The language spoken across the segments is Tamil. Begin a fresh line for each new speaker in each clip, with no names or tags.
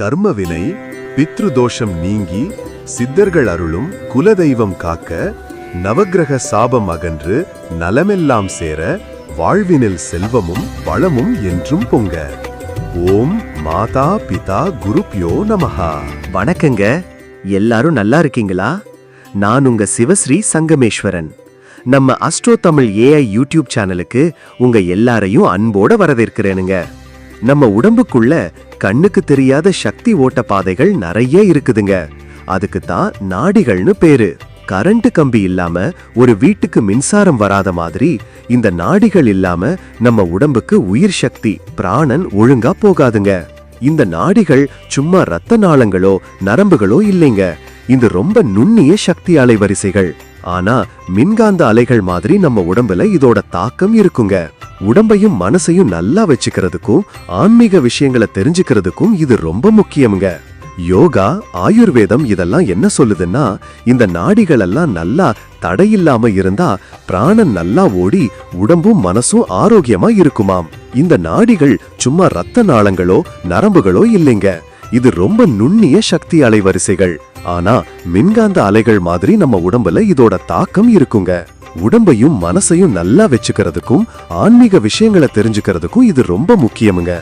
கர்மவினை பித்ருதோஷம் நீங்கி சித்தர்கள் அருளும் குலதெய்வம் காக்க நவக்கிரக சாபம் அகன்று நலமெல்லாம் சேர வாழ்வினில் செல்வமும் வளமும் என்றும் பொங்க. ஓம் மாதா பிதா குருப்யோ நமஹா.
வணக்கங்க. எல்லாரும் நல்லா இருக்கீங்களா? நான் உங்க சிவஸ்ரீ சங்கமேஸ்வரன். நம்ம அஸ்ட்ரோ தமிழ் ஏஐ யூடியூப் சேனலுக்கு உங்க எல்லாரையும் அன்போட வரவேற்கிறேனுங்க. நம்ம உடம்புக்குள்ள கண்ணுக்கு தெரியாத சக்தி ஓட்ட பாதைகள் நிறைய இருக்குதுங்க. அதுக்கு தான் நாடிகள்னு பேரு. கரண்ட் கம்பி இல்லாம ஒரு வீட்டுக்கு மின்சாரம் வராத மாதிரி இந்த நாடிகள் இல்லாம நம்ம உடம்புக்கு உயிர் சக்தி பிராணன் ஒழுங்கா போகாதுங்க. இந்த நாடிகள் சும்மா ரத்த நாளங்களோ நரம்புகளோ இல்லைங்க. இந்த ரொம்ப நுண்ணிய சக்தி அலைவரிசைகள் ஆனா மின்காந்த அலைகள் மாதிரி நம்ம உடம்புல இதோட தாக்கம் இருக்குங்க. உடம்பையும் மனசையும் நல்லா வச்சுக்கிறதுக்கும் ஆன்மீக விஷயங்களை தெரிஞ்சுக்கிறதுக்கும் இது ரொம்ப முக்கியம்ங்க. யோகா ஆயுர்வேதம் இதெல்லாம் என்ன சொல்லுதுன்னா இந்த நாடிகள் எல்லாம் நல்லா தடையில்லாம இருந்தா பிராணன் நல்லா ஓடி உடம்பும் மனசும் ஆரோக்கியமா இருக்குமாம். இந்த நாடிகள் சும்மா ரத்த நாளங்களோ நரம்புகளோ இல்லைங்க. இது ரொம்ப நுண்ணிய சக்தி அலைவரிசைகள் ஆனா மின்காந்த அலைகள் மாதிரி நம்ம உடம்புல இதோட தாக்கம் இருக்குங்க. உடம்பையும் மனசையும் நல்லா வச்சுக்கிறதுக்கும் ஆன்மீக விஷயங்களை தெரிஞ்சுக்கிறதுக்கும் இது ரொம்ப முக்கியமுங்க.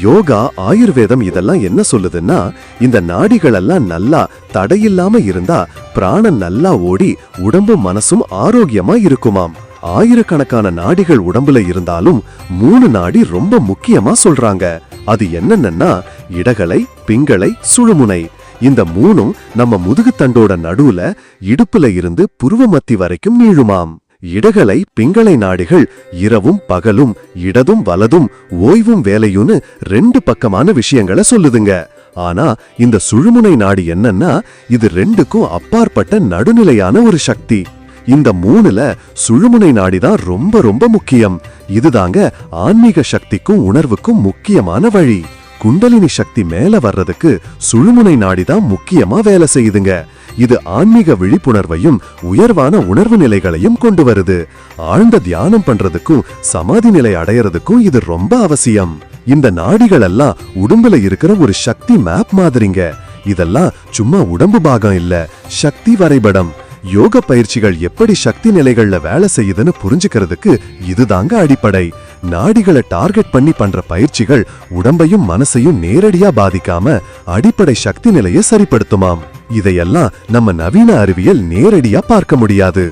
யோகா ஆயுர்வேதம் இதெல்லாம் என்ன சொல்லுதுன்னா இந்த நாடிகள் எல்லாம் நல்லா தடையில்லாம இருந்தா பிராணம் நல்லா ஓடி உடம்பும் மனசும் ஆரோக்கியமா இருக்குமாம். ஆயிரக்கணக்கான நாடிகள் உடம்புல இருந்தாலும் மூணு நாடி ரொம்ப முக்கியமா சொல்றாங்க. அது என்னென்னன்னா இடகலை பிங்களை சுழுமுனை. இந்த மூணும் நம்ம முதுகுத்தண்டோட நடுவுல இடுப்புல இருந்து புருவமத்தி வரைக்கும் நீழுமாம். இடகலை பிங்களை நாடிகள் இரவும் பகலும் இடதும் வலதும் ஓய்வும் வேலையும்னு ரெண்டு பக்கமான விஷயங்களை சொல்லுதுங்க. ஆனா இந்த சுழுமுனை நாடி என்னன்னா இது ரெண்டுக்கும் அப்பாற்பட்ட நடுநிலையான ஒரு சக்தி. இந்த மூணுல சுழுமுனை நாடி தான் ரொம்ப ரொம்ப முக்கியம். இதுதாங்க ஆன்மீக சக்திக்கும் உணர்வுக்கும் முக்கியமான வழி. குண்டலினி சக்தி மேல வர்றதுக்கு சுழுமுனை நாடி தான் முக்கியமா வேலை செய்யுதுங்க. இது ஆன்மீக விழிப்புணர்வையும் உயர்வான உணர்வு நிலைகளையும் கொண்டு வருது. ஆழ்ந்த தியானம் பண்றதுக்கும் சமாதி நிலை அடையறதுக்கும் இது ரொம்ப அவசியம். இந்த நாடிகள் எல்லாம் உடம்புல இருக்கிற ஒரு சக்தி மேப் மாதிரிங்க. இதெல்லாம் சும்மா உடம்பு பாகம் இல்ல சக்தி வரைபடம். யோக பயிற்சிகள் எப்படி சக்தி நிலைகள்ல வேலை செய்யுதுன்னு புரிஞ்சுக்கிறதுக்கு இதுதாங்க அடிப்படை. நாடிகளை டார்கெட் பண்ணி பண்ற பயிற்சிகள் உடம்பையும் மனசையும் நேரடியா பாதிக்காம அடிப்படை சக்தி நிலையை சரிப்படுத்துமாம். இதையெல்லாம் நம்ம நவீன அறிவியல் நேரடியா பார்க்க முடியாது.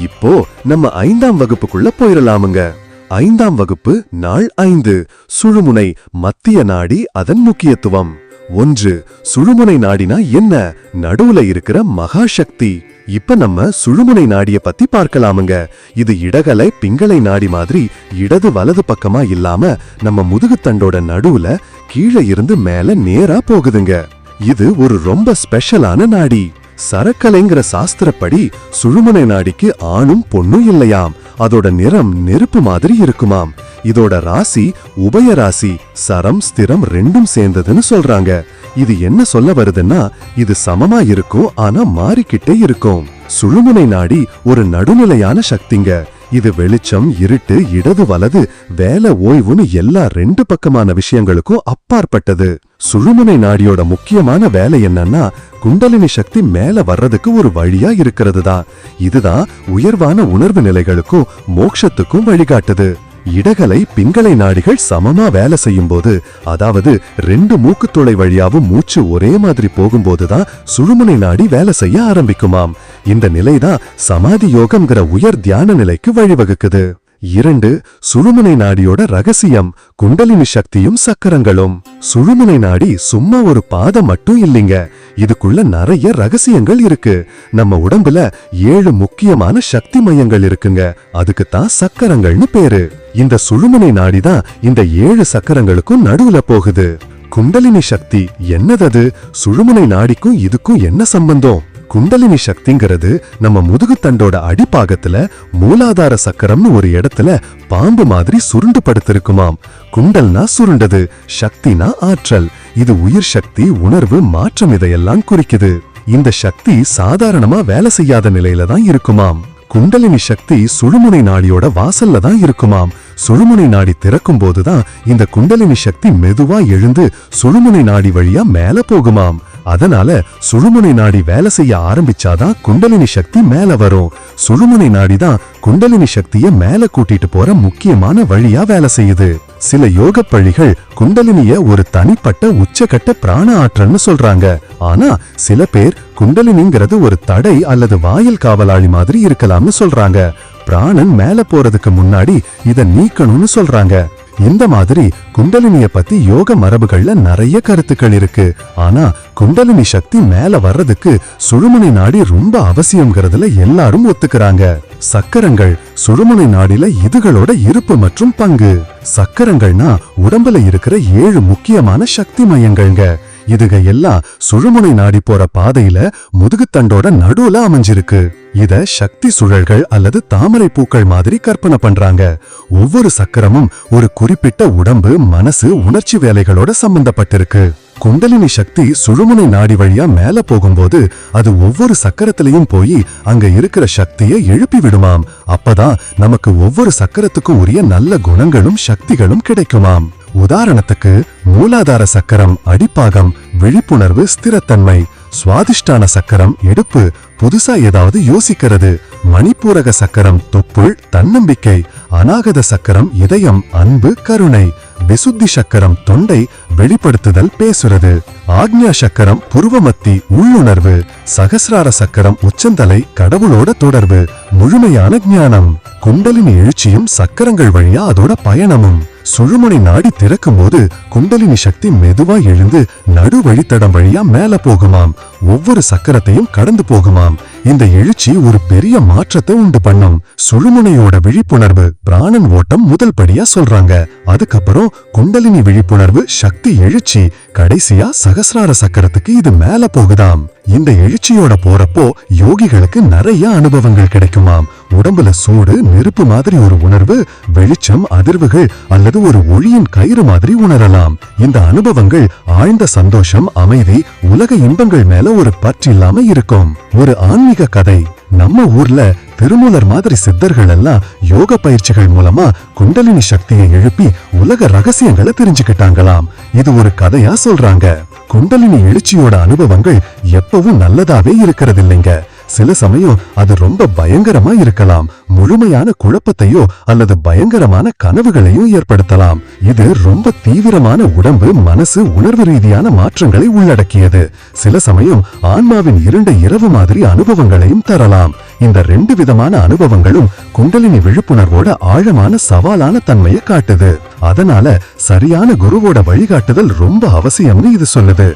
இப்போ நம்ம ஐந்தாம் வகுப்புக்குள்ள போயிடலாமுங்க ஐந்தாம் வகுப்பு நாள் ஐந்து. சுழுமுனை மத்திய நாடி அதன் முக்கியத்துவம். ஒன்று சுழுமுனை நாடினா என்ன? நடுவுல இருக்கிற மகாசக்தி. இப்ப நம்ம சுழுமுனை நாடிய பத்தி பார்க்கலாமுங்க. இது இடகலை பிங்களை நாடி மாதிரி இடது வலது பக்கமா இல்லாம நம்ம முதுகுத்தண்டோட நடுவுல கீழே இருந்து மேல நேரா போகுதுங்க. இது ஒரு ரொம்ப ஸ்பெஷலான நாடி. சரக்கலைங்கிற சாஸ்திரப்படி சுழுமுனை நாடிக்கு ஆணும் பொண்ணும் இல்லையாம். அதோட நிறம் நெருப்பு மாதிரி இருக்குமாம். இதோட ராசி உபய ராசி சரம் ஸ்திரம் ரெண்டும் சேர்ந்ததுன்னு சொல்றாங்க. இது என்ன சொல்ல வருதுன்னா இது சமமா இருக்கும் ஆனா மாறிக்கிட்டே இருக்கும். சுழுமுனை நாடி ஒரு நடுநிலையான சக்திங்க. இது வெளிச்சம் இருட்டு இடது வலது வேலை ஓய்வுன்னு எல்லா ரெண்டு பக்கமான விஷயங்களுக்கும் அப்பாற்பட்டது. சுழுமுனை நாடியோட முக்கியமான வேலை என்னன்னா குண்டலினி சக்தி மேல வர்றதுக்கு ஒரு வழியா இருக்கிறது தான் இதுதான் உயர்வான உணர்வு நிலைகளுக்கும் மோட்சத்துக்கும் வழிகாட்டுது. இடகலை பிங்களை நாடிகள் சமமா வேலை செய்யும் போது அதாவது ரெண்டு மூக்குத்துளை வழியாவும் மூச்சு ஒரே மாதிரி போகும்போதுதான் சுழுமுனை நாடி வேலை செய்ய ஆரம்பிக்குமாம். இந்த நிலைதான் சமாதி யோகம்ங்கிற உயர் தியான நிலைக்கு வழிவகுக்குது. இரண்டு சுழுமுனை நாடியோட ரகசியம் குண்டலினி சக்தியும் சக்கரங்களும். சுழுமுனை நாடி சும்மா ஒரு பாதம் மட்டும் இல்லைங்க. இதுக்குள்ள நிறைய ரகசியங்கள் இருக்கு. நம்ம உடம்புல ஏழு முக்கியமான சக்தி மையங்கள் இருக்குங்க. அதுக்கு தான் சக்கரங்கள்னு பேரு. இந்த சுழுமுனை நாடிதான் இந்த ஏழு சக்கரங்களுக்கும் நடுவுல போகுது. குண்டலினி சக்தி என்னதது? சுழுமுனை நாடிக்கும் இதுக்கும் என்ன சம்பந்தம்? குண்டலினி சக்திங்கிறது நம்ம முதுகுத்தண்டோட அடிப்பாகத்துல மூலாதார சக்கரம்னு ஒரு இடத்துல பாம்பு மாதிரி சுருண்டு படுத்திருக்குமாம். குண்டல்னா சுருண்டது சக்தினா ஆற்றல். இது உயிர் சக்தி உணர்வு மாற்றம் இதையெல்லாம் குறிக்குது. இந்த சக்தி சாதாரணமா வேலை செய்யாத நிலையில தான் இருக்குமாம். குண்டலினி சக்தி சுழுமுனை நாடியோட வாசல்ல தான் இருக்குமாம்.
சுழுமுனை நாடி திறக்கும் போதுதான் இந்த குண்டலினி சக்தி மெதுவா எழுந்து சுழுமுனை நாடி வழியா மேல போகுமாம். அதனால சுழுமுனை நாடி வேலை செய்ய ஆரம்பிச்சாதான் குண்டலினி சக்தி மேல வரும். சுழுமுனை நாடி தான் குண்டலினி சக்திய மேல கூட்டிட்டு போற முக்கியமான வழியா வேலை செய்யுது. சில யோக பள்ளிகள் குண்டலினிய ஒரு தனிப்பட்ட உச்சகட்ட பிராண ஆற்றல்னு சொல்றாங்க. ஆனா சில பேர் குண்டலினிங்கிறது ஒரு தடை அல்லது வாயில் காவலாளி மாதிரி இருக்கலாம்னு சொல்றாங்க. பிராணன் மேல போறதுக்கு முன்னாடி இத நீக்கணும்னு சொல்றாங்க. இந்த மாதிரி குண்டலினிய பத்தி யோக மரபுகள்ல நிறைய கருத்துக்கள் இருக்கு. ஆனா குண்டலினி சக்தி மேல வர்றதுக்கு சுழுமுனை நாடி ரொம்ப அவசியம்ங்கிறதுல எல்லாரும் ஒத்துக்கிறாங்க. சக்கரங்கள் சுழுமுனை நாடில இதுகளோட இருப்பு மற்றும் பங்கு. சக்கரங்கள்னா உடம்புல இருக்கிற ஏழு முக்கியமான சக்தி மையங்கள்ங்க. இதுக எல்லாம் சுழுமுனை நாடி போற பாதையில முதுகுத்தண்டோட நடுவுல அமைஞ்சிருக்கு. இத சக்தி சுழல்கள் அல்லது தாமரை பூக்கள் மாதிரி கற்பனை பண்றாங்க. ஒவ்வொரு சக்கரமும் ஒரு குறிப்பிட்ட உடம்பு மனசு உணர்ச்சி வேலைகளோட சம்பந்தப்பட்டிருக்கு. குண்டலினி சக்தி சுழுமுனை நாடி வழியா மேல போகும்போது அது ஒவ்வொரு சக்கரத்திலையும் போய் அங்க இருக்கிற சக்தியை எழுப்பி விடுமாம். அப்பதான் நமக்கு ஒவ்வொரு சக்கரத்துக்கும் உரிய நல்ல குணங்களும் சக்திகளும் கிடைக்குமாம். உதாரணத்துக்கு மூலாதார சக்கரம் அடிப்பாகம் விழிப்புணர்வு ஸ்திரத்தன்மை சுவாதிஷ்டான சக்கரம் எடுப்பு புதுசா ஏதாவது யோசிக்கிறது. மணிப்பூரக சக்கரம் தொப்புள் தன்னம்பிக்கை அநாகத சக்கரம் இதயம் அன்பு கருணை விசுத்தி சக்கரம் தொண்டை வெளிப்படுத்துதல் பேசுறது. ஆக்ஞா சக்கரம் புருவமத்தி உள்ளுணர்வு சகசிரார சக்கரம் உச்சந்தலை கடவுளோட தொடர்பு முழுமையான ஞானம் குண்டலின் எழுச்சியும் சக்கரங்கள் வழியா அதோட பயணமும். சுழுமுனை நாடி திறக்கும் போது குண்டலினி சக்தி மெதுவா எழுந்து நடு வழித்தடம் வழியா மேல போகுமாம். ஒவ்வொரு சக்கரத்தையும் கடந்து போகுமாம். இந்த எழுச்சி ஒரு பெரிய மாற்றத்தை உண்டு பண்ணும். சுழுமுனையோட விழிப்புணர்வு பிராணன் ஓட்டம் முதல் படியா சொல்றாங்க. அதுக்கப்புறம் குண்டலினி விழிப்புணர்வு சக்தி எழுச்சி கடைசியா சகசிரார சக்கரத்துக்கு இது மேல போகுதாம். இந்த எழுச்சியோட போறப்போ யோகிகளுக்கு நிறைய அனுபவங்கள் கிடைக்குமாம். உடம்புல சூடு நெருப்பு மாதிரி ஒரு உணர்வு வெளிச்சம் அதிர்வுகள் அல்லது ஒரு ஒளியின் கயிறு மாதிரி உணரலாம். இந்த அனுபவங்கள் ஆழ்ந்த சந்தோஷம் அமைதி உலக இன்பங்கள் மேல ஒரு பற்றில்லாம இருக்கும். ஒரு ஆன்மீக கதை. நம்ம ஊர்ல திருமூலர் மாதிரி சித்தர்கள் எல்லாம் யோக பயிற்சிகள் மூலமா குண்டலினி சக்தியை எழுப்பி உலக ரகசியங்களை தெரிஞ்சுக்கிட்டாங்களாம். இது ஒரு கதையா சொல்றாங்க. குண்டலினி எழுச்சியோட அனுபவங்கள் எப்பவும் நல்லதாவே இருக்கிறது இல்லைங்க சில சமயம் அது ரொம்ப பயங்கரமா இருக்கலாம். முழுமையான குழப்பத்தையோ அல்லது பயங்கரமான கனவுகளையும் ஏற்படுத்தலாம். இது ரொம்ப தீவிரமான உடம்பு மனசு உணர்வு ரீதியான மாற்றங்களை உள்ளடக்கியது. சில சமயம் ஆன்மாவின் இருண்ட இரவு மாதிரி அனுபவங்களையும் தரலாம். இந்த ரெண்டு விதமான அனுபவங்களும் குண்டலினி விழிப்புணர்வோட ஆழமான சவாலான தன்மையை காட்டுது. அதனால சரியான குருவோட வழிகாட்டுதல் ரொம்ப அவசியம்னு இது சொல்லுது.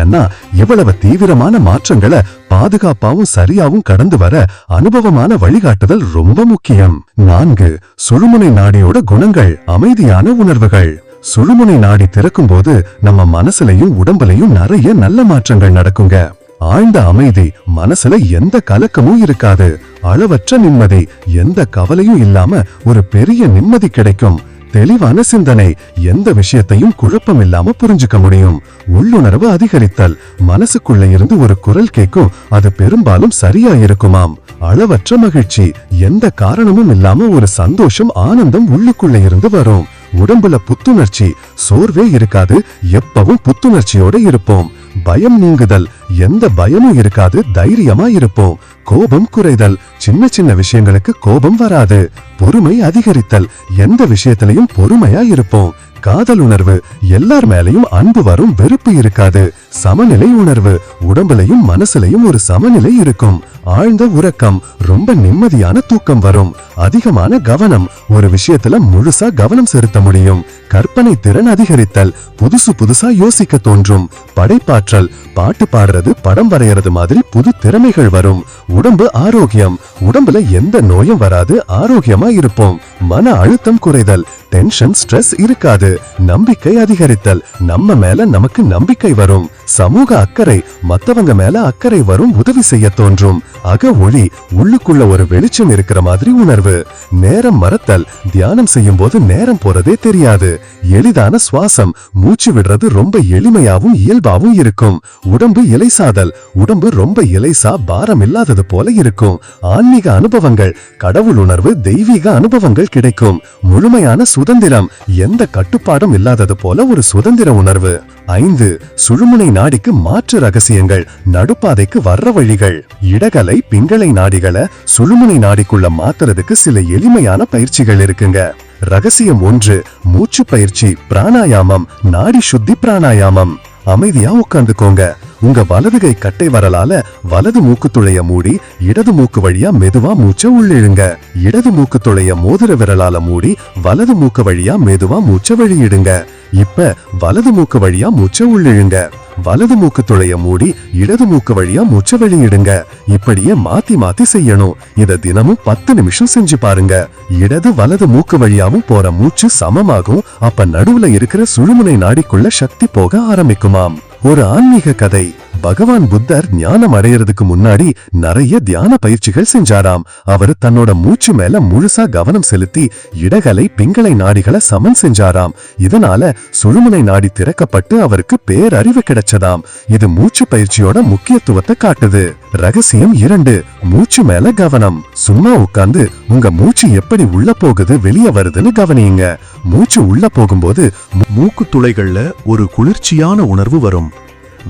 ஏன்னா இவ்வளவு தீவிரமான மாற்றங்களை பாதுகாப்பாவும் சரியாவும் கடந்து வர அனுபவமான வழிகாட்டுதல் ரொம்ப முக்கியம். நான்கு சுழுமுனை நாடியோட குணங்கள் அமைதியான உணர்வுகள். சுழுமுனை நாடி திறக்கும் போது நம்ம மனசுலயும் உடம்புலயும் நிறைய நல்ல மாற்றங்கள் நடக்குங்க. ஆழ்ந்த அமைதி மனசுல எந்த கலக்கமும் இருக்காது. அளவற்ற நிம்மதி எந்த கவலையும் இல்லாம ஒரு பெரிய நிம்மதி கிடைக்கும். தெளிவான சிந்தனை. எந்த விஷயத்தையும் குழப்பம் இல்லாம புரிஞ்சுக்க முடியும். உள்ளுணர்வு அதிகரித்தல். மனசுக்குள்ள இருந்து ஒரு குரல் கேட்கும். அது பெரும்பாலும் சரியா இருக்குமாம் அளவற்ற மகிழ்ச்சி. எந்த காரணமும் இல்லாம ஒரு சந்தோஷம் ஆனந்தம் உள்ளுக்குள்ள இருந்து வரும். உடம்புல புத்துணர்ச்சி. சோர்வே இருக்காது. எப்பவும் புத்துணர்ச்சியோட இருப்போம். பயம் நீங்குதல். எந்த பயமும் இருக்காது தைரியமா இருப்போம். கோபம் குறைதல். சின்ன சின்ன விஷயங்களுக்கு கோபம் வராது. பொறுமை அதிகரித்தல். எந்த விஷயத்திலையும் பொறுமையா இருப்போம். காதல் உணர்வு. எல்லார் மேலையும் அன்பு வரும் வெறுப்பு இருக்காது. சமநிலை உணர்வு. உடம்புலையும் மனசுலையும் ஒரு சமநிலை இருக்கும். ஆழ்ந்த உறக்கம். ரொம்ப நிம்மதியான தூக்கம் வரும். அதிகமான கவனம். ஒரு விஷயத்துல முழுசா கவனம் செலுத்த முடியும். கற்பனை திறன் அதிகரித்தல். புதுசு புதுசா யோசிக்க தோன்றும். படைப்பாற்றல். பாட்டு பாடுறது படம் வரையறது மாதிரி புது திறமைகள் வரும். உடம்பு ஆரோக்கியம். உடம்புல எந்த நோயும் வராது. ஆரோக்கியமா இருப்போம். மன அழுத்தம் குறைதல். டென்ஷன் ஸ்ட்ரெஸ் இருக்காது. நம்பிக்கை அதிகரித்தல். நம்ம மேல நமக்கு நம்பிக்கை வரும். சமூக அக்கறை. மத்தவங்க மேல அக்கறை வரும் உதவி செய்ய தோன்றும். அக ஒளி உள்ளுக்குள்ள ஒரு வெளிச்சம் இருக்கிற மாதிரி உணர்வு. நேரம் மறத்தல். தியானம் செய்யும் போது நேரம் போறதே தெரியாது. எளிதான சுவாசம். மூச்சு விடுறது ரொம்ப எளிமையாவும் இயல்பாவும் இருக்கும். உடம்பு இலைசாதல் உடம்பு ரொம்ப இலைசா பாரம் இல்லாதது போல இருக்கும். ஆன்மீக அனுபவங்கள். கடவுள் உணர்வு தெய்வீக அனுபவங்கள் கிடைக்கும். முழுமையான சுதந்திரம். எந்த கட்டுப்பாடும் இல்லாதது போல ஒரு சுதந்திர உணர்வு. ஐந்து சுழுமுனை நாடிக்கு மாற்று ரகசியங்கள் நடுப்பாதைக்கு வர்ற வழிகள். இடகலை பிங்களை நாடிகளை சுழுமுனை நாடிக்குள்ள மாத்துறதுக்கு சில எளிமையான பயிற்சிகள் இருக்குங்க. ரகசியம் ஒன்று மூச்சு பயிற்சி பிராணாயாமம் நாடி சுத்தி பிராணாயாமம். அமைதியா உட்காந்துக்கோங்க உங்க வலது கை கட்டை வரலால வலது மூக்கு துளைய மூடி இடது மூக்கு வழியா மெதுவா மூச்சை உள்ளிழுங்க இடது மூக்கு துளைய மோதிர விரலால மூடி வலது மூக்கு வழியா மெதுவா மூச்சை வெளியிடுங்க. இப்ப வலது மூக்கு வழியா மூச்சை உள்ளிழுங்க வலது மூக்கு துளைய மூடி இடது மூக்கு வழியா மூச்சை வெளியிடுங்க. இப்படியே மாத்தி மாத்தி செய்யணும். இத தினமும் பத்து நிமிஷம் செஞ்சு பாருங்க. இடது வலது மூக்கு வழியாவும் போற மூச்சு சமமாகும். அப்ப நடுவுல இருக்கிற சுழுமுனை நாடிக்குள்ள சக்தி போக ஆரம்பிக்குமாம். ஒரு ஆன்மீக கதை. பகவான் புத்தர் ஞானம் அடையறதுக்கு முன்னாடி நிறைய தியான பயிற்சிகள் செஞ்சாராம். அவர் தன்னோட மூச்சு மேல முழுசா கவனம் செலுத்தி இடகலை பிங்களை நாடிகளை சமன் செஞ்சாராம். இதனால சுழுமுனை நாடி திறக்கப்பட்டு அவருக்கு பேரறிவு கிடைச்சதாம். இது மூச்சு பயிற்சியோட முக்கியத்துவத்தை காட்டுது. ரகசியம் இரண்டு மூச்சு மேல கவனம். சும்மா உட்கார்ந்து உங்க மூச்சு எப்படி உள்ள போகுது வெளியே வருதுன்னு கவனியுங்க. மூச்சு உள்ள போகும்போது
மூக்கு துளைகள்ல ஒரு குளிர்ச்சியான உணர்வு வரும்.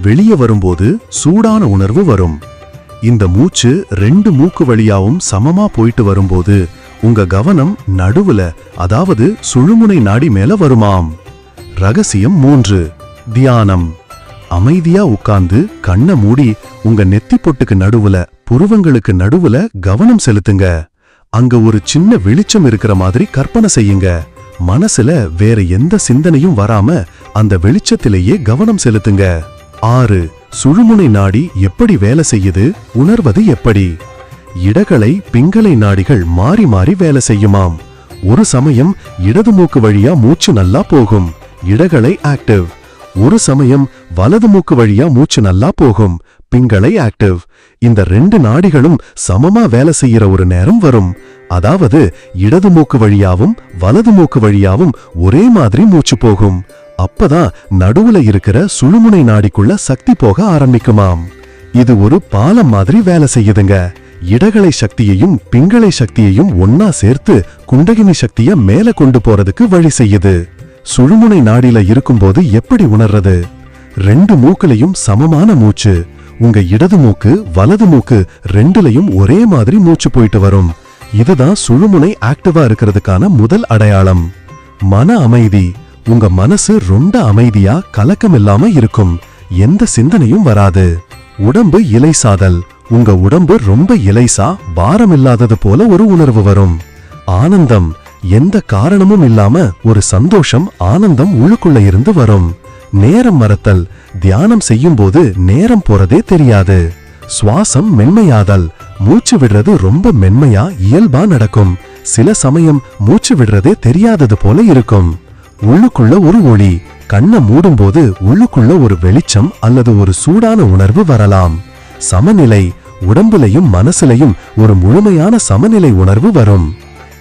வெளியே வரும்போது சூடான உணர்வு வரும். இந்த மூச்சு ரெண்டு மூக்கு வழியாவும் சமமா போயிட்டு வரும்போது உங்க கவனம் நடுவுல அதாவது சுழுமுனை நாடி மேல வருமாம். ரகசியம் மூன்று. தியானம். அமைதியா உட்கார்ந்து கண்ணை மூடி உங்க நெத்தி பொட்டுக்கு நடுவுல புருவங்களுக்கு நடுவுல கவனம் செலுத்துங்க. அங்க ஒரு சின்ன வெளிச்சம் இருக்கிற மாதிரி கற்பனை செய்யுங்க. மனசுல வேற எந்த சிந்தனையும் வராம அந்த வெளிச்சத்திலேயே கவனம் செலுத்துங்க. ஆறு சுழுமுனை நாடி எப்படி வேலை செய்யுது? உணர்வது எப்படி? இடகளை பிங்களை நாடிகள் மாறி மாறி வேலை செய்யுமாம். ஒரு சமயம் இடது மூக்கு வழியா மூச்சு நல்லா போகும். இடகளை ஆக்டிவ் ஒரு சமயம் வலது மூக்கு வழியா மூச்சு நல்லா போகும். பிங்களை ஆக்டிவ் இந்த ரெண்டு நாடிகளும் சமமா வேலை செய்யற ஒரு நேரம் வரும். அதாவது இடது மூக்கு வழியாவும் வலது மூக்கு வழியாவும் ஒரே மாதிரி மூச்சு போகும். அப்பதான் நடுவுல இருக்கிற சுழுமுனை நாடிக்குள்ள சக்தி போக ஆரம்பிக்குமாம். இது ஒரு பாலம் மாதிரி வேலை செய்யுதுங்க. இடகலை சக்தியையும் பிங்களை சக்தியையும் ஒன்னா சேர்த்து குண்டகினி சக்திய மேல கொண்டு போறதுக்கு வழி செய்யுது. சுழுமுனை நாடில இருக்கும்போது எப்படி உணர்றது? ரெண்டு மூக்குலையும் சமமான மூச்சு. உங்க இடது மூக்கு வலது மூக்கு ரெண்டுலயும் ஒரே மாதிரி மூச்சு போயிட்டு வரும். இதுதான் சுழுமுனை ஆக்டிவா இருக்கிறதுக்கான முதல் அடையாளம். மன அமைதி. உங்க மனசு ரொம்ப அமைதியா கலக்கம் இல்லாம இருக்கும். எந்த சிந்தனையும் வராது. உடம்பு இலைசாதல் உங்க உடம்பு ரொம்ப இலைசா பாரம் இல்லாதது போல ஒரு உணர்வு வரும். ஆனந்தம். எந்த காரணமும் இல்லாம ஒரு சந்தோஷம் ஆனந்தம் உள்ளுக்குள்ள இருந்து வரும். நேரம் மறத்தல். தியானம் செய்யும் போது நேரம் போறதே தெரியாது. சுவாசம் மென்மையாதல். மூச்சு விடுறது ரொம்ப மென்மையா இயல்பா நடக்கும். சில சமயம் மூச்சு விடுறதே தெரியாதது போல இருக்கும். உள்ளுக்குள்ள ஒரு ஒளி. கண்ணை மூடும்போது உள்ளுக்குள்ள ஒரு வெளிச்சம் அல்லது ஒரு சூடான உணர்வு வரலாம். சமநிலை உடம்புலையும் மனசுலையும் ஒரு முழுமையான சமநிலை உணர்வு வரும்.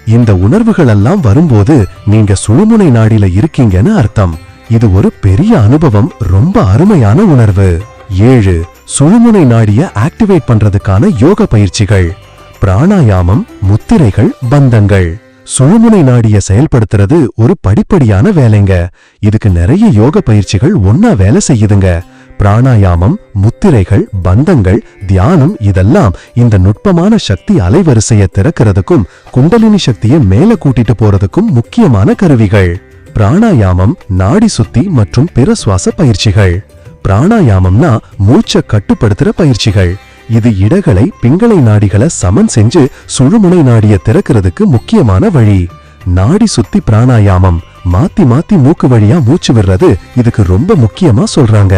இந்த உணர்வுகள் எல்லாம் வரும்போது நீங்க சுழுமுனை நாடில இருக்கீங்கன்னு அர்த்தம். இது ஒரு பெரிய அனுபவம் ரொம்ப அருமையான உணர்வு. ஏழு சுழுமுனை நாடிய ஆக்டிவேட் பண்றதுக்கான யோக பயிற்சிகள். பிராணாயாமம் முத்திரைகள் பந்தங்கள். சுழுமுனை நாடிய செயல்படுத்துறது ஒரு படிப்படியான வேலைங்க. இதுக்கு நிறைய யோக பயிற்சிகள் ஒன்னா வேலை செய்யுதுங்க. பிராணாயாமம் முத்திரைகள் பந்தங்கள் தியானம் இதெல்லாம் இந்த நுட்பமான சக்தி அலைவரிசையை திறக்கிறதுக்கும் குண்டலினி சக்தியை மேல கூட்டிட்டு போறதுக்கும் முக்கியமான கருவிகள். பிராணாயாமம் நாடி சுத்தி மற்றும் பிற சுவாச பயிற்சிகள். பிராணாயாமம்னா மூச்சை கட்டுப்படுத்துற பயிற்சிகள். இது இடகளை பிங்களை நாடிகளை சமன் செஞ்சு சுழுமுனை நாடிய திறக்கிறதுக்கு முக்கியமான வழி. நாடி சுத்தி பிராணாயாமம் மாத்தி மாத்தி மூக்கு வழியா மூச்சு விடுறது இதுக்கு ரொம்ப முக்கியமா சொல்றாங்க.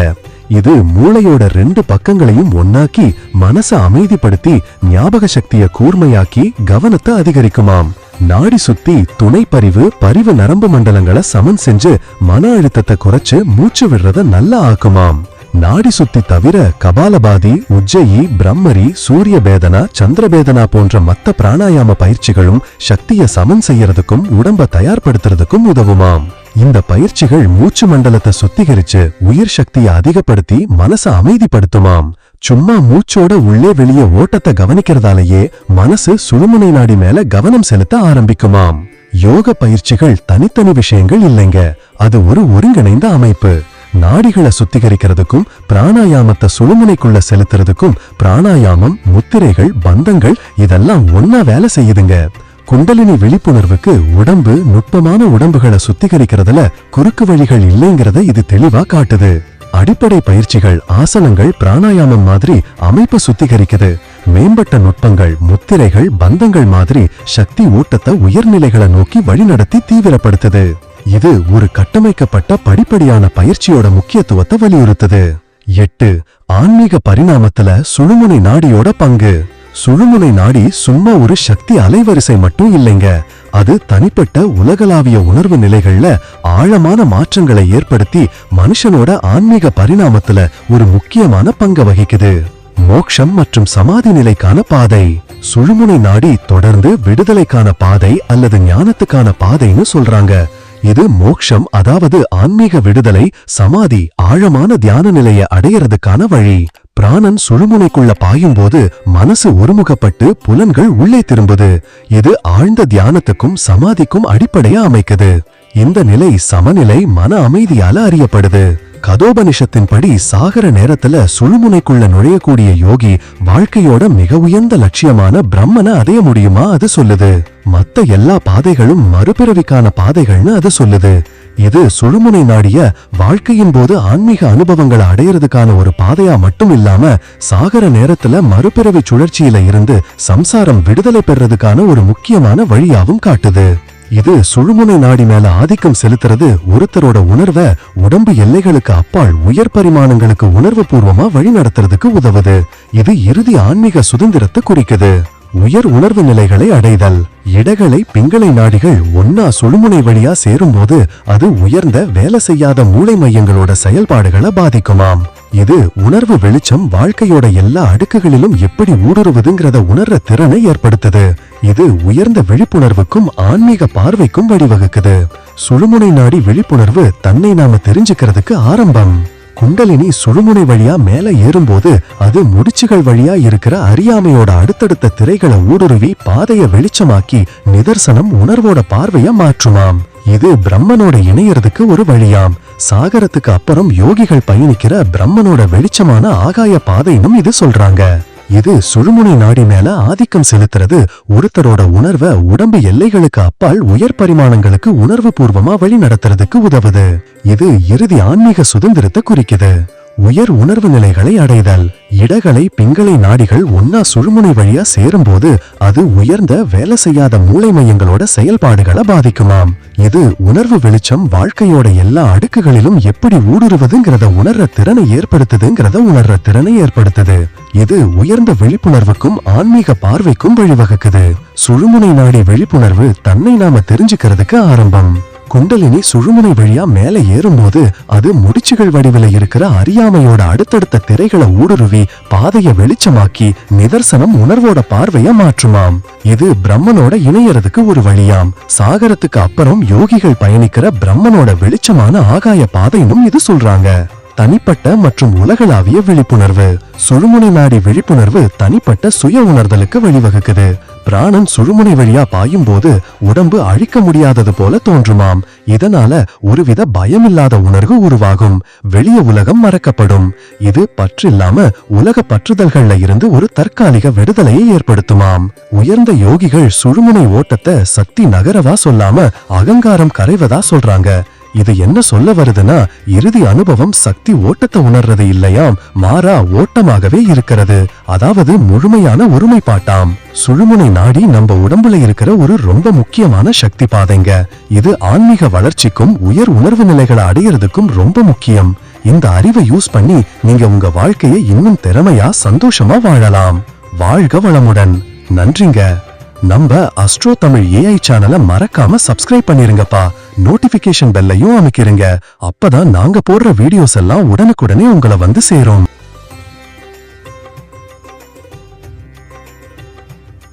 இது மூளையோட ரெண்டு பக்கங்களையும் ஒன்னாக்கி மனச அமைதிப்படுத்தி ஞாபக சக்திய கூர்மையாக்கி கவனத்தை அதிகரிக்குமாம். நாடி சுத்தி துணை பரிவு பரிவு நரம்பு மண்டலங்களை சமன் செஞ்சு மன அழுத்தத்தை குறைச்சு மூச்சு விடுறத நல்லா ஆக்குமாம்.
நாடி சுத்தி தவிர கபாலபாதி உஜ்ஜயி பிரம்மரி சூரிய பேதனா சந்திர பேதனா போன்ற மத்த பிராணாயாம பயிற்சிகளும் சக்திய சமன் செய்யறதுக்கும் உடம்ப தயார்படுத்துறதுக்கும் உதவுமாம். இந்த பயிற்சிகள் மூச்சு மண்டலத்தை சுத்திகரிச்சு உயிர் சக்தியை அதிகப்படுத்தி மனசை அமைதிப்படுத்துமாம். சும்மா மூச்சோட உள்ளே வெளியே ஓட்டத்தை கவனிக்கிறதாலேயே மனசு சுழுமுனை நாடி மேல கவனம் செலுத்த ஆரம்பிக்குமாம். யோக பயிற்சிகள் தனித்தனி விஷயங்கள் இல்லைங்க. அது ஒரு ஒருங்கிணைந்த அமைப்பு. நாடிகளை சுத்திகரிக்கிறதுக்கும் பிராணாயாமத்தை சுழுமுனைக்குள்ள செலுத்துறதுக்கும் பிராணாயாமம் முத்திரைகள் பந்தங்கள் இதெல்லாம் ஒன்னா வேலை செய்யுதுங்க. குண்டலினி விழிப்புணர்வுக்கு உடம்பு நுட்பமான உடம்புகளை சுத்திகரிக்கிறதுல குறுக்கு வழிகள் இல்லைங்கிறத இது தெளிவா காட்டுது. அடிப்படை பயிற்சிகள் ஆசனங்கள் பிராணாயாமம் மாதிரி அமைப்பு சுத்திகரிக்குது. மேம்பட்ட நுட்பங்கள் முத்திரைகள் பந்தங்கள் மாதிரி சக்தி ஊட்டத்தை உயர்நிலைகளை நோக்கி வழிநடத்தி தீவிரப்படுத்துது. இது ஒரு கட்டமைக்கப்பட்ட படிப்படியான பயிற்சியோட முக்கியத்துவத்தை வலியுறுத்துது. எட்டு ஆன்மீக பரிணாமத்துல சுழுமுனை நாடியோட பங்கு. சுழுமுனை நாடி சும்மா ஒரு சக்தி அலைவரிசை மட்டும் இல்லைங்க. அது தனிப்பட்ட உலகளாவிய உணர்வு நிலைகள்ல ஆழமான மாற்றங்களை ஏற்படுத்தி மனுஷனோட ஆன்மீக பரிணாமத்துல ஒரு முக்கியமான பங்கு வகிக்குது. மோக்ஷம் மற்றும் சமாதி நிலைக்கான பாதை. சுழுமுனை நாடி தொடர்ந்து விடுதலைக்கான பாதை அல்லது ஞானத்துக்கான பாதைன்னு சொல்றாங்க. இது மோக்ஷம் அதாவது ஆன்மீக விடுதலை சமாதி ஆழமான தியான நிலையை அடையறதுக்கான வழி. பிராணன் சுழுமுனைக்குள்ள பாயும்போது மனசு ஒருமுகப்பட்டு புலன்கள் உள்ளே திரும்புது. இது ஆழ்ந்த தியானத்துக்கும் சமாதிக்கும் அடிப்படையா அமைக்குது. இந்த நிலை சமநிலை மன அமைதியால அறியப்படுது. கதோபனிஷத்தின்படி சாகர நேரத்துல சுழுமுனைக்குள்ள நுழையக்கூடிய யோகி வாழ்க்கையோட மிக உயர்ந்த லட்சியமான பிரம்மனை அடைய முடியுமா அது சொல்லுது. மத்த எல்லா பாதைகளும் மறுபிறவிக்கான பாதைகள்னு அது சொல்லுது. இது சுழுமுனை நாடிய வாழ்க்கையின் போது ஆன்மீக அனுபவங்களை அடையறதுக்கான ஒரு பாதையா மட்டும் இல்லாம சாகர நேரத்துல மறுபிறவி சுழற்சியில இருந்து சம்சாரம் விடுதலை பெறதுக்கான ஒரு முக்கியமான வழியாவும் காட்டுது. இது சுழுமுனை நாடி மேல ஆதிக்கம் செலுத்துறது ஒருத்தரோட உணர்வை உடம்பு எல்லைகளுக்கு அப்பால் உயர் பரிமாணங்களுக்கு உணர்வு பூர்வமா வழி நடத்துறதுக்கு உதவுது. இது இறுதி ஆன்மீக சுதந்திரத்தை குறிக்குது. உயர் உணர்வு நிலைகளை அடைதல். இடகளை பிங்களை நாடிகள் ஒன்னா சுழுமுனை வழியா சேரும்போது அது உயர்ந்த வேலை செய்யாத மூளை மையங்களோட செயல்பாடுகளை பாதிக்குமாம். இது உணர்வு வெளிச்சம் வாழ்க்கையோட எல்லா அடுக்குகளிலும் எப்படி ஊடுருவதுங்கிறத உணர்ற திறனை ஏற்படுத்துது. இது உயர்ந்த விழிப்புணர்வுக்கும் ஆன்மீக பார்வைக்கும் வழிவகுக்குது. சுழுமுனை நாடி விழிப்புணர்வு தன்னை நாம தெரிஞ்சுக்கிறதுக்கு ஆரம்பம். குண்டலினி சுழுமுனை வழியா மேல ஏறும்போது அது முடிச்சுகள் வழியா இருக்கிற அறியாமையோட அடுத்தடுத்த திரைகளை ஊடுருவி பாதைய வெளிச்சமாக்கி நிதர்சனம் உணர்வோட பார்வைய மாற்றுமாம். இது பிரம்மனோட இணையறதுக்கு ஒரு வழியாம். சாகரத்துக்கு அப்புறம் யோகிகள் பயணிக்கிற பிரம்மனோட வெளிச்சமான ஆகாய பாதைனும் இது சொல்றாங்க. இது சுழுமுனை நாடி மேல ஆதிக்கம் செலுத்துறது ஒருத்தரோட உணர்வை உடம்பு எல்லைகளுக்கு அப்பால் உயர் பரிமாணங்களுக்கு உணர்வு பூர்வமா வழி நடத்துறதுக்கு உதவுது. இது இறுதி ஆன்மீக சுதந்திரத்தை குறிக்குது. உயர் உணர்வு நிலைகளை அடைதல். இடகளை பிங்களை நாடிகள் ஒன்னா சுழுமுனை வழியா சேரும்போது அது உயர்ந்த வேலை செய்யாத மூளை மையங்களோட செயல்பாடுகளை பாதிக்குமாம். இது உணர்வு வெளிச்சம் வாழ்க்கையோட எல்லா அடுக்குகளிலும் எப்படி ஊடுருவதுங்கிறத உணர்ற திறனை ஏற்படுத்துதுங்கிறத உணர்ற திறனை ஏற்படுத்துது. இது உயர்ந்த விழிப்புணர்வுக்கும் ஆன்மீக பார்வைக்கும் வழிவகுக்குது. சுழுமுனை நாடி விழிப்புணர்வு தன்னை நாம தெரிஞ்சுக்கிறதுக்கு ஆரம்பம். குண்டலினி சுழுமுனை வழியா மேலே ஏறும்போது அது முடிச்சுகள் வடிவில இருக்கிற அறியாமையோட அடுத்தடுத்த திரைகளை ஊடுருவி பாதையை வெளிச்சமாக்கி நிதர்சனம் உணர்வோட பார்வைய மாற்றுமாம். இது பிரம்மனோட இணையறதுக்கு ஒரு வழியாம். சாகரத்துக்கு அப்புறம் யோகிகள் பயணிக்கிற பிரம்மனோட வெளிச்சமான ஆகாய பாதைனும் இது சொல்றாங்க. தனிப்பட்ட மற்றும் உலகளாவிய விழிப்புணர்வு. சுழுமுனை நாடி விழிப்புணர்வு தனிப்பட்ட சுய உணர்தலுக்கு வழிவகுக்குது. பிராணன் சுழுமுனை வழியா பாயும் போது உடம்பு அழிக்க முடியாதது போல தோன்றுமாம். இதனால ஒருவித பயமில்லாத உணர்வு உருவாகும். வெளிய உலகம் மறக்கப்படும். இது பற்றில்லாம உலக பற்றுதல்கள்ல இருந்து ஒரு தற்காலிக விடுதலையை ஏற்படுத்துமாம். உயர்ந்த யோகிகள் சுழுமுனை ஓட்டத்தை சக்தி நகரவா சொல்லாம அகங்காரம் கரைவதா சொல்றாங்க. இது என்ன சொல்ல வருதுன்னா இறுதி அனுபவம் சக்தி ஓட்டத்தை உணர்றது இல்லையாம். மாறா ஓட்டமாகவே இருக்கிறது. அதாவது முழுமையான ஒருமைப்பாட்டாம். சுழுமுனை நாடி நம்ம உடம்புல இருக்கிற ஒரு ரொம்ப முக்கியமான சக்தி பாதைங்க. இது ஆன்மீக வளர்ச்சிக்கும் உயர் உணர்வு நிலைகளை அடையிறதுக்கும் ரொம்ப முக்கியம். இந்த அறிவை யூஸ் பண்ணி நீங்க உங்க வாழ்க்கையை இன்னும் திறமையா சந்தோஷமா வாழலாம். வாழ்க வளமுடன். நன்றிங்க. நம்ம அஸ்ட்ரோ தமிழ் ஏஐ சேனலை மறக்காம சப்ஸ்கிரைப் பண்ணிருங்கப்பா. நோட்டிபிகேஷன் பெல்லையும் அமைக்கிறீங்க. அப்பதான் நாங்க போடுற வீடியோஸ் எல்லாம் உடனுக்குடனே உங்களை வந்து சேரும்.